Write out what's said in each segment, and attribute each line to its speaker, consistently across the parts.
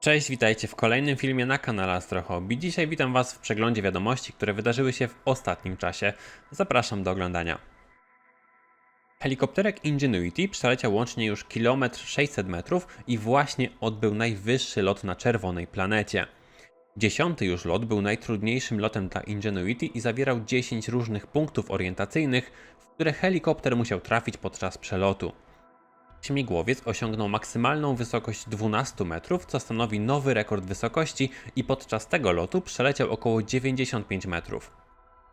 Speaker 1: Cześć, witajcie w kolejnym filmie na kanale Astro Hobby. Dzisiaj witam Was w przeglądzie wiadomości, które wydarzyły się w ostatnim czasie. Zapraszam do oglądania. Helikopterek Ingenuity przeleciał łącznie już kilometr 600 metrów i właśnie odbył najwyższy lot na czerwonej planecie. Dziesiąty już lot był najtrudniejszym lotem dla Ingenuity i zawierał 10 różnych punktów orientacyjnych, w które helikopter musiał trafić podczas przelotu. Śmigłowiec osiągnął maksymalną wysokość 12 metrów, co stanowi nowy rekord wysokości i podczas tego lotu przeleciał około 95 metrów.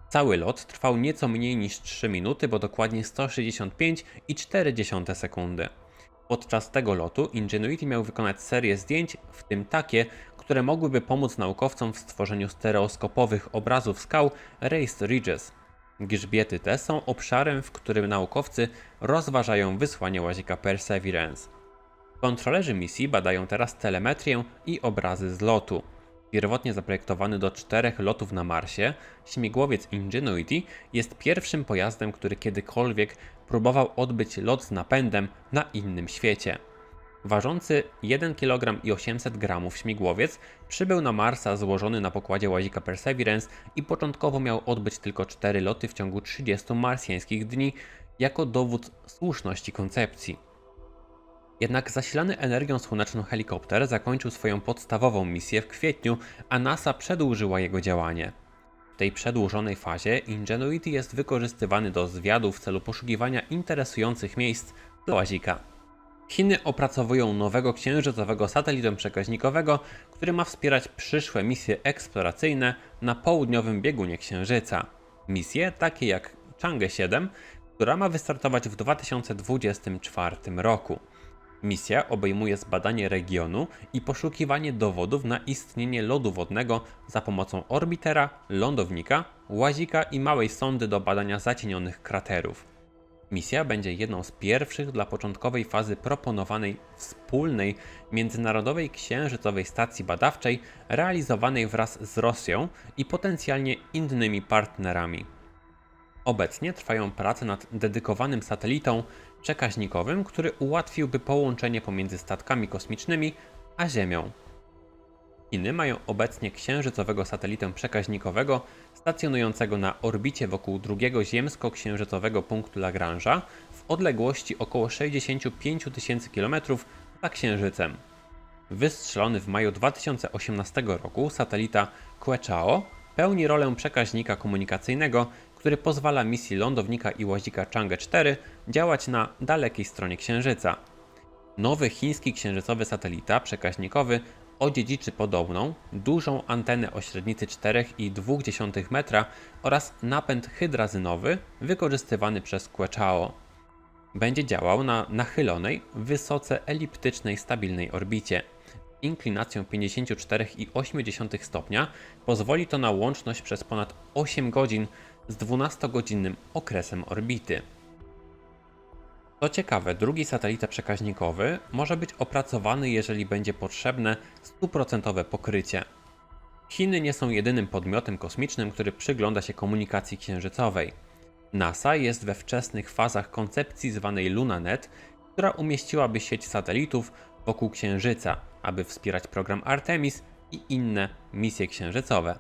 Speaker 1: Cały lot trwał nieco mniej niż 3 minuty, bo dokładnie 165,4 sekundy. Podczas tego lotu Ingenuity miał wykonać serię zdjęć, w tym takie, które mogłyby pomóc naukowcom w stworzeniu stereoskopowych obrazów skał Raised Ridges. Grzbiety te są obszarem, w którym naukowcy rozważają wysłanie łazika Perseverance. Kontrolerzy misji badają teraz telemetrię i obrazy z lotu. Pierwotnie zaprojektowany do czterech lotów na Marsie, śmigłowiec Ingenuity jest pierwszym pojazdem, który kiedykolwiek próbował odbyć lot z napędem na innym świecie. Ważący 1 kg i 800 g śmigłowiec przybył na Marsa złożony na pokładzie łazika Perseverance i początkowo miał odbyć tylko 4 loty w ciągu 30 marsjańskich dni jako dowód słuszności koncepcji. Jednak zasilany energią słoneczną helikopter zakończył swoją podstawową misję w kwietniu, a NASA przedłużyła jego działanie. W tej przedłużonej fazie Ingenuity jest wykorzystywany do zwiadu w celu poszukiwania interesujących miejsc dla łazika. Chiny opracowują nowego księżycowego satelitę przekaźnikowego, który ma wspierać przyszłe misje eksploracyjne na południowym biegunie Księżyca. Misje takie jak Chang'e 7, która ma wystartować w 2024 roku. Misja obejmuje zbadanie regionu i poszukiwanie dowodów na istnienie lodu wodnego za pomocą orbitera, lądownika, łazika i małej sondy do badania zacienionych kraterów. Misja będzie jedną z pierwszych dla początkowej fazy proponowanej wspólnej międzynarodowej księżycowej stacji badawczej realizowanej wraz z Rosją i potencjalnie innymi partnerami. Obecnie trwają prace nad dedykowanym satelitą przekaźnikowym, który ułatwiłby połączenie pomiędzy statkami kosmicznymi a Ziemią. Chiny mają obecnie księżycowego satelitę przekaźnikowego stacjonującego na orbicie wokół drugiego ziemsko-księżycowego punktu Lagrange'a w odległości około 65 tysięcy km za Księżycem. Wystrzelony w maju 2018 roku satelita Quechao pełni rolę przekaźnika komunikacyjnego, który pozwala misji lądownika i łazika Chang'e 4 działać na dalekiej stronie Księżyca. Nowy chiński księżycowy satelita przekaźnikowy odziedziczy podobną, dużą antenę o średnicy 4,2 metra oraz napęd hydrazynowy wykorzystywany przez Quechao. Będzie działał na nachylonej, wysoce eliptycznej stabilnej orbicie. Inklinacją 54,8 stopnia pozwoli to na łączność przez ponad 8 godzin z 12-godzinnym okresem orbity. Co ciekawe, drugi satelita przekaźnikowy może być opracowany, jeżeli będzie potrzebne stuprocentowe pokrycie. Chiny nie są jedynym podmiotem kosmicznym, który przygląda się komunikacji księżycowej. NASA jest we wczesnych fazach koncepcji zwanej LunaNet, która umieściłaby sieć satelitów wokół Księżyca, aby wspierać program Artemis i inne misje księżycowe.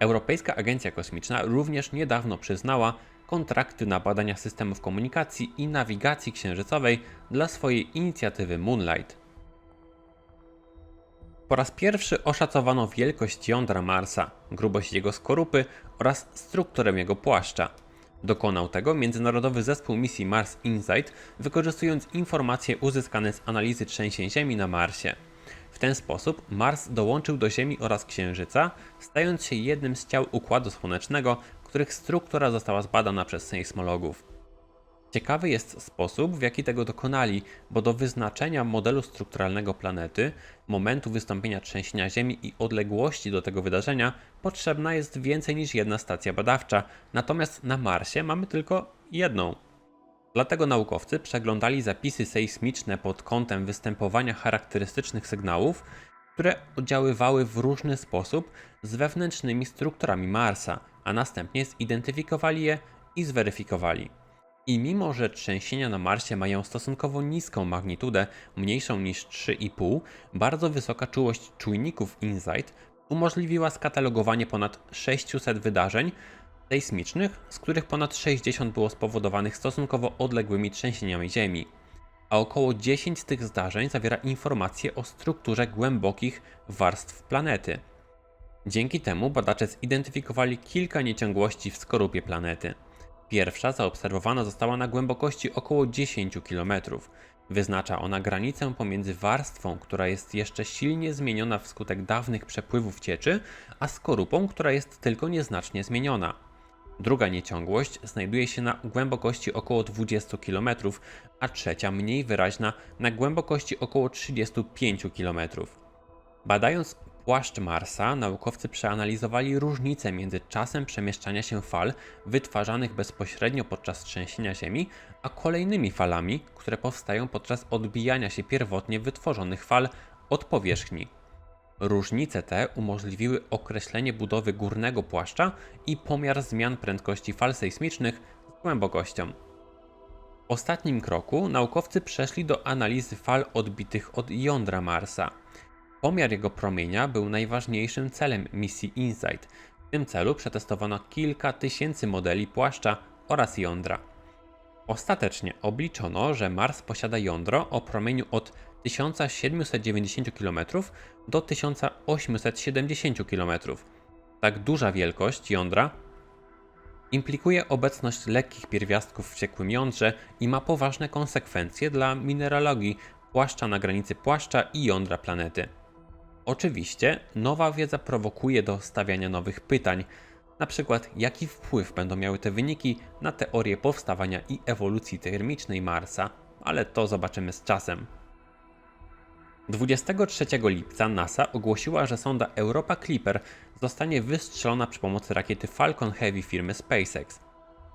Speaker 1: Europejska Agencja Kosmiczna również niedawno przyznała kontrakty na badania systemów komunikacji i nawigacji księżycowej dla swojej inicjatywy Moonlight. Po raz pierwszy oszacowano wielkość jądra Marsa, grubość jego skorupy oraz strukturę jego płaszcza. Dokonał tego Międzynarodowy Zespół Misji Mars Insight, wykorzystując informacje uzyskane z analizy trzęsień Ziemi na Marsie. W ten sposób Mars dołączył do Ziemi oraz Księżyca, stając się jednym z ciał Układu Słonecznego, których struktura została zbadana przez sejsmologów. Ciekawy jest sposób, w jaki tego dokonali, bo do wyznaczenia modelu strukturalnego planety, momentu wystąpienia trzęsienia Ziemi i odległości do tego wydarzenia potrzebna jest więcej niż jedna stacja badawcza, natomiast na Marsie mamy tylko jedną. Dlatego naukowcy przeglądali zapisy sejsmiczne pod kątem występowania charakterystycznych sygnałów, które oddziaływały w różny sposób z wewnętrznymi strukturami Marsa, a następnie zidentyfikowali je i zweryfikowali. I mimo, że trzęsienia na Marsie mają stosunkowo niską magnitudę, mniejszą niż 3,5, bardzo wysoka czułość czujników InSight umożliwiła skatalogowanie ponad 600 wydarzeń sejsmicznych, z których ponad 60 było spowodowanych stosunkowo odległymi trzęsieniami Ziemi. A około 10 z tych zdarzeń zawiera informacje o strukturze głębokich warstw planety. Dzięki temu badacze zidentyfikowali kilka nieciągłości w skorupie planety. Pierwsza zaobserwowana została na głębokości około 10 km. Wyznacza ona granicę pomiędzy warstwą, która jest jeszcze silnie zmieniona wskutek dawnych przepływów cieczy, a skorupą, która jest tylko nieznacznie zmieniona. Druga nieciągłość znajduje się na głębokości około 20 km, a trzecia mniej wyraźna na głębokości około 35 km. Badając płaszcz Marsa, naukowcy przeanalizowali różnice między czasem przemieszczania się fal wytwarzanych bezpośrednio podczas trzęsienia Ziemi, a kolejnymi falami, które powstają podczas odbijania się pierwotnie wytworzonych fal od powierzchni. Różnice te umożliwiły określenie budowy górnego płaszcza i pomiar zmian prędkości fal sejsmicznych z głębokością. W ostatnim kroku naukowcy przeszli do analizy fal odbitych od jądra Marsa. Pomiar jego promienia był najważniejszym celem misji InSight. W tym celu przetestowano kilka tysięcy modeli płaszcza oraz jądra. Ostatecznie obliczono, że Mars posiada jądro o promieniu od 1790 km do 1870 km. Tak duża wielkość jądra implikuje obecność lekkich pierwiastków w ciekłym jądrze i ma poważne konsekwencje dla mineralogii płaszcza na granicy płaszcza i jądra planety. Oczywiście nowa wiedza prowokuje do stawiania nowych pytań, na przykład jaki wpływ będą miały te wyniki na teorię powstawania i ewolucji termicznej Marsa, ale to zobaczymy z czasem. 23 lipca NASA ogłosiła, że sonda Europa Clipper zostanie wystrzelona przy pomocy rakiety Falcon Heavy firmy SpaceX.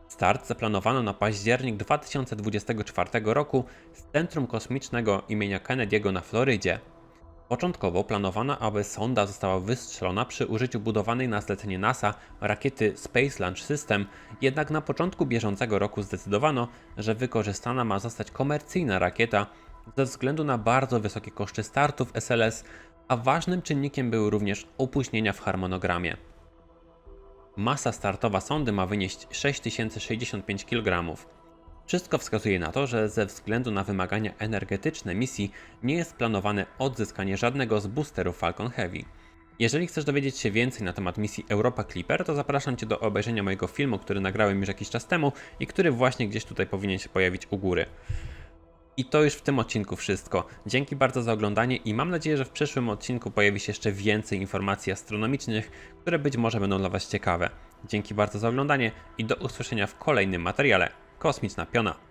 Speaker 1: Start zaplanowano na październik 2024 roku z Centrum Kosmicznego imienia Kennedy'ego na Florydzie. Początkowo planowano, aby sonda została wystrzelona przy użyciu budowanej na zlecenie NASA rakiety Space Launch System, jednak na początku bieżącego roku zdecydowano, że wykorzystana ma zostać komercyjna rakieta ze względu na bardzo wysokie koszty startów SLS, a ważnym czynnikiem były również opóźnienia w harmonogramie. Masa startowa sondy ma wynieść 6065 kg. Wszystko wskazuje na to, że ze względu na wymagania energetyczne misji nie jest planowane odzyskanie żadnego z boosterów Falcon Heavy. Jeżeli chcesz dowiedzieć się więcej na temat misji Europa Clipper, to zapraszam Cię do obejrzenia mojego filmu, który nagrałem już jakiś czas temu i który właśnie gdzieś tutaj powinien się pojawić u góry. I to już w tym odcinku wszystko. Dzięki bardzo za oglądanie i mam nadzieję, że w przyszłym odcinku pojawi się jeszcze więcej informacji astronomicznych, które być może będą dla Was ciekawe. Dzięki bardzo za oglądanie i do usłyszenia w kolejnym materiale. Kosmiczna Piona.